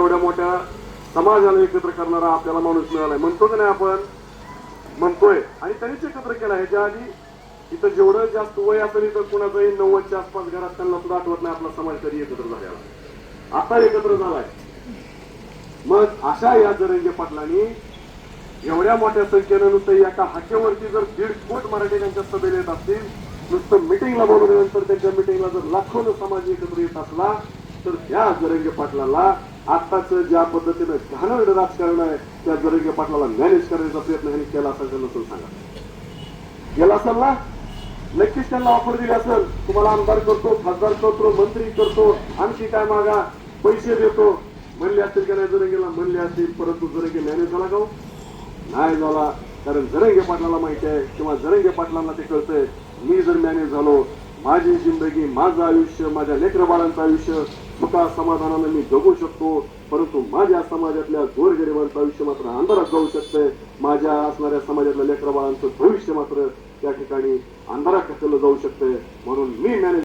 एवढ्या मोठ्या समाजाला एकत्र करणारा आपल्याला माणूस मिळालाय. म्हणतो की नाही आपण. म्हणतोय. आणि त्यांनीच एकत्र केलं आहे. ज्या आधी इथं जेवढं जास्त वय असेल इथं कुणाचंही नव्वदच्या आसपास घरात त्यांना सुद्धा आठवत नाही आपला समाज तरी एकत्र झालेला. आता एकत्र झालाय. मग अशा या जरंगे पाटलांनी एवढ्या मोठ्या संख्येनं नुसतं एका हाकेवरती जर दीड कोट मराठी त्यांच्या सभेला येत असतील नुसतं मिटिंगला बोलवल्यानंतर त्यांच्या मिटिंगला जर लाखोनं समाज एकत्र येत असला तर त्या जरंगे पाटलाला आत्ताच ज्या पद्धतीनं घाणेरड राजकारण आहे त्या जरंगे पाटलाला मॅनेज करण्याचा प्रयत्न ह्यांनी केला असेल तर सांगा. केला असेल ना? नक्कीच त्यांना ऑफर दिली असेल. तुम्हाला आमदार करतो खासदार करतो मंत्री करतो आणखी काय मागा? पैसे देतो. म्हणले असतील का नाही जरंगेला? म्हणले असतील. परंतु जरंगे मॅनेज झाला का हो? नाही झाला. कारण जरंगे पाटलाला माहिती आहे किंवा जरंगे पाटलांना ते कळतंय. मी जर मॅनेज झालो माझी जिंदगी माझं आयुष्य माझ्या लेकरबाळांचं आयुष्य सुखा समाधानानं मी जगू शकतो परंतु माझ्या समाजातल्या गोरगरिबांचं आयुष्य मात्र अंधारात जाऊ शकतंय. माझ्या असणाऱ्या समाजातल्या लेकरबाळांचं भविष्य मात्र त्या ठिकाणी अंधारात ढकललं जाऊ शकतंय. म्हणून मी मॅनेज